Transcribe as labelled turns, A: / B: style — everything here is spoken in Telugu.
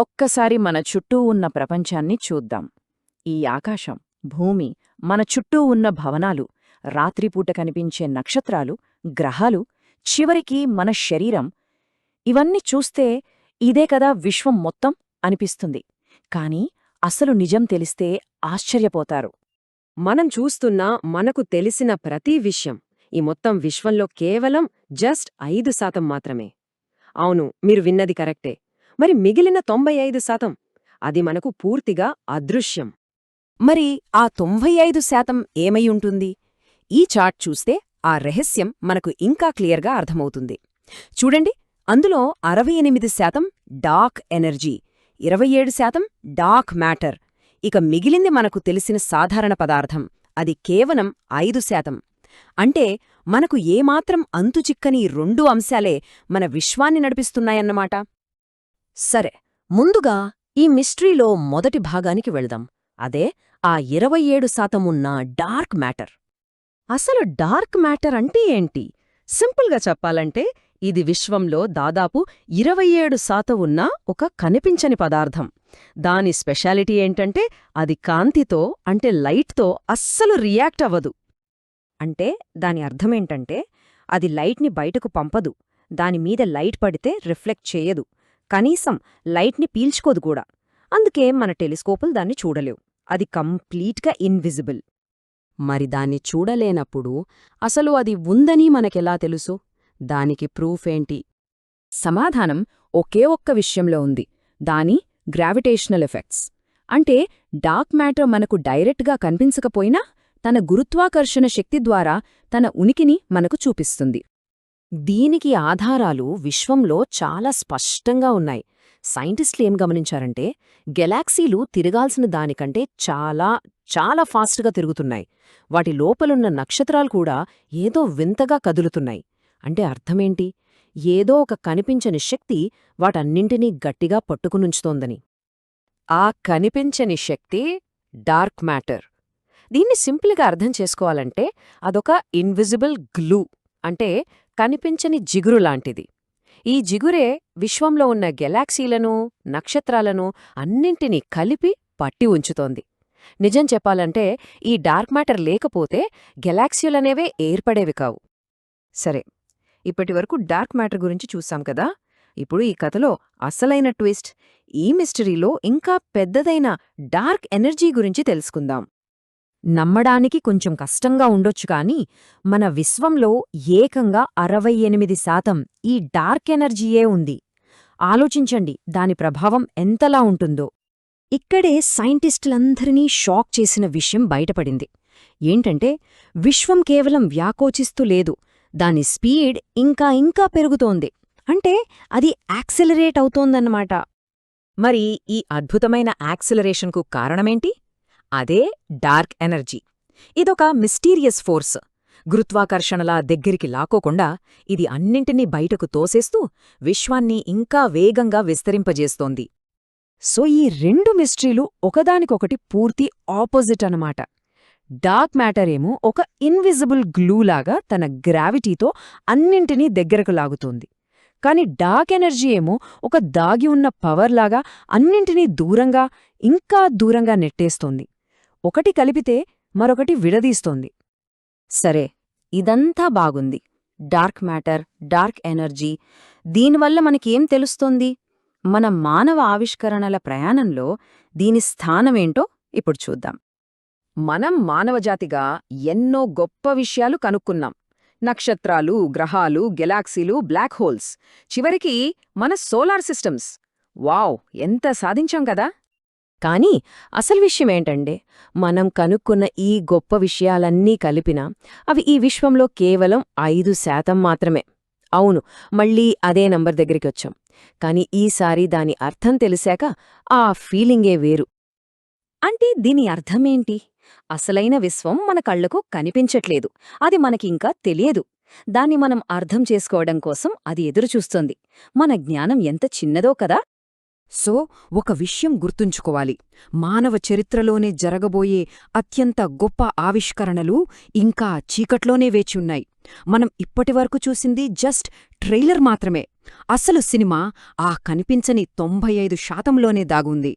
A: ఒక్కసారి మన చుట్టూ ఉన్న ప్రపంచాన్ని చూద్దాం. ఈ ఆకాశం భూమి మన చుట్టూ ఉన్న భవనాలు రాత్రిపూట కనిపించే నక్షత్రాలు గ్రహాలు చివరికి మన శరీరం ఇవన్నీ చూస్తే ఇదే కదా విశ్వం మొత్తం అనిపిస్తుంది. కాని అసలు నిజం తెలిస్తే ఆశ్చర్యపోతారు.
B: మనం చూస్తున్న మనకు తెలిసిన ప్రతి విషయం ఈ మొత్తం విశ్వంలో కేవలం జస్ట్ ఐదు శాతం మాత్రమే. అవును మీరు విన్నది కరెక్టే. మరి మిగిలిన తొంభై ఐదు శాతం? అది మనకు పూర్తిగా అదృశ్యం.
C: మరి ఆ తొంభై ఐదు శాతం ఏమై ఉంటుంది? ఈ చార్ట్ చూస్తే ఆ రహస్యం మనకు ఇంకా క్లియర్గా అర్థమవుతుంది. చూడండి అందులో అరవై ఎనిమిది శాతం డార్క్ ఎనర్జీ ఇరవై ఏడు శాతం డార్క్ మ్యాటర్. ఇక మిగిలింది మనకు తెలిసిన సాధారణ పదార్థం అది కేవలం ఐదు శాతం. అంటే మనకు ఏమాత్రం అంతుచిక్కని రెండు అంశాలే మన విశ్వాన్ని నడిపిస్తున్నాయన్నమాట. సరే ముందుగా ఈ మిస్ట్రీలో మొదటి భాగానికి వెళ్దాం. అదే ఆ ఇరవై ఏడు శాతం ఉన్న డార్క్ మ్యాటర్. అసలు డార్క్ మ్యాటర్ అంటే ఏంటి? సింపుల్గా చెప్పాలంటే ఇది విశ్వంలో దాదాపు ఇరవై ఏడు శాతం ఉన్న ఒక కనిపించని పదార్థం. దాని స్పెషాలిటీ ఏంటంటే అది కాంతితో అంటే లైట్తో అస్సలు రియాక్ట్ అవ్వదు. అంటే దాని అర్థమేంటంటే అది లైట్ని బయటకు పంపదు. దానిమీద లైట్ పడితే రిఫ్లెక్ట్ చేయదు. కనీసం లైట్ని పీల్చుకోదు కూడా. అందుకే మన టెలిస్కోపులు దాన్ని చూడలేవు. అది కంప్లీట్గా ఇన్విజిబుల్. మరి దాన్ని చూడలేనప్పుడు అసలు అది ఉందని మనకెలా తెలుసు? దానికి ప్రూఫేంటి సమాధానం ఒకే ఒక్క విషయంలో ఉంది. దాని గ్రావిటేషనల్ ఎఫెక్ట్స్. అంటే డార్క్ మ్యాటర్ మనకు డైరెక్ట్గా కనిపించకపోయినా తన గురుత్వాకర్షణ శక్తి ద్వారా తన ఉనికిని మనకు చూపిస్తుంది. దీనికి ఆధారాలు విశ్వంలో చాలా స్పష్టంగా ఉన్నాయి. సైంటిస్టులు ఏం గమనించారంటే గెలాక్సీలు తిరగాల్సిన దానికంటే చాలా చాలా ఫాస్ట్గా తిరుగుతున్నాయి. వాటి లోపలున్న నక్షత్రాలు కూడా ఏదో వింతగా కదులుతున్నాయి. అంటే అర్థమేంటి? ఏదో ఒక కనిపించని శక్తి వాటన్నింటినీ గట్టిగా పట్టుకునుంచుతోందని. ఆ కనిపించని శక్తి డార్క్ మ్యాటర్. దీన్ని సింపుల్గా అర్థం చేసుకోవాలంటే అదొక ఇన్విజిబుల్ గ్లూ. అంటే కనిపించని జిగురు లాంటిది. ఈ జిగురే విశ్వంలో ఉన్న గెలాక్సీలను నక్షత్రాలను అన్నింటినీ కలిపి పట్టి ఉంచుతోంది. నిజం చెప్పాలంటే ఈ డార్క్ మ్యాటర్ లేకపోతే గెలాక్సీలనేవే ఏర్పడేవి కావు. సరే ఇప్పటివరకు డార్క్ మ్యాటర్ గురించి చూసాం కదా? ఇప్పుడు ఈ కథలో అసలైన ట్విస్ట్ ఈ మిస్టరీలో ఇంకా పెద్దదైన డార్క్ ఎనర్జీ గురించి తెలుసుకుందాం. నమ్మడానికి కొంచెం కష్టంగా ఉండొచ్చు కాని మన విశ్వంలో ఏకంగా అరవై ఎనిమిది శాతం ఈ డార్క్ ఎనర్జీయే ఉంది. ఆలోచించండి దాని ప్రభావం ఎంతలా ఉంటుందో. ఇక్కడే సైంటిస్టులందరినీ షాక్ చేసిన విషయం బయటపడింది. ఏంటంటే విశ్వం కేవలం వ్యాకోచిస్తూ లేదు దాని స్పీడ్ ఇంకా ఇంకా పెరుగుతోంది. అంటే అది యాక్సిలరేట్ అవుతోందన్నమాట. మరి ఈ అద్భుతమైన యాక్సిలరేషన్కు కారణమేంటి? అదే డార్క్ ఎనర్జీ. ఇదొక మిస్టీరియస్ ఫోర్స్. గురుత్వాకర్షణలా దగ్గరికి లాక్కోకుండా ఇది అన్నింటినీ బయటకు తోసేస్తూ విశ్వాన్ని ఇంకా వేగంగా విస్తరింపజేస్తోంది. సో ఈ రెండు మిస్ట్రీలు ఒకదానికొకటి పూర్తి ఆపోజిట్ అనమాట డార్క్ మ్యాటర్ ఏమో ఒక ఇన్విజిబుల్ గ్లూలాగా తన గ్రావిటీతో అన్నింటినీ దగ్గరకు లాగుతోంది. కాని డార్క్ ఎనర్జీ ఏమో ఒక దాగి ఉన్న పవర్లాగా అన్నింటినీ దూరంగా ఇంకా దూరంగా నెట్టేస్తోంది. ఒకటి కలిపితే మరొకటి విడదీస్తోంది. సరే ఇదంతా బాగుంది. డార్క్ మ్యాటర్ డార్క్ ఎనర్జీ దీనివల్ల మనకేం తెలుస్తోంది? మన మానవ ఆవిష్కరణల ప్రయాణంలో దీని స్థానమేంటో ఇప్పుడు చూద్దాం. మనం మానవజాతిగా ఎన్నో గొప్ప విషయాలు కనుక్కున్నాం. నక్షత్రాలు గ్రహాలు గెలాక్సీలు బ్లాక్ హోల్స్. చివరికి మన సోలార్ సిస్టమ్స్. వావ్ ఎంత సాధించాం కదా! కానీ అసలు విషయమేంటండే మనం కనుక్కున్న ఈ గొప్ప విషయాలన్నీ కలిపినా అవి ఈ విశ్వంలో కేవలం ఐదు శాతం మాత్రమే. అవును మళ్ళీ అదే నంబర్ దగ్గరికి వచ్చాం కాని ఈసారి దాని అర్థం తెలిసాక ఆ ఫీలింగే వేరు. అంటే దీని అర్థమేంటి? అసలైన విశ్వం మన కళ్ళకు కనిపించట్లేదు. అది మనకింకా తెలియదు. దాన్ని మనం అర్థం చేసుకోవడం కోసం అది ఎదురుచూస్తోంది. మన జ్ఞానం ఎంత చిన్నదో కదా! సో ఒక విషయం గుర్తుంచుకోవాలి. మానవ చరిత్రలోనే జరగబోయే అత్యంత గొప్ప ఆవిష్కరణలు ఇంకా చీకట్లోనే వేచివున్నాయి మనం ఇప్పటివరకు చూసింది జస్ట్ ట్రైలర్ మాత్రమే. అసలు సినిమా ఆ కనిపించని తొంభై ఐదు శాతంలోనే దాగుంది.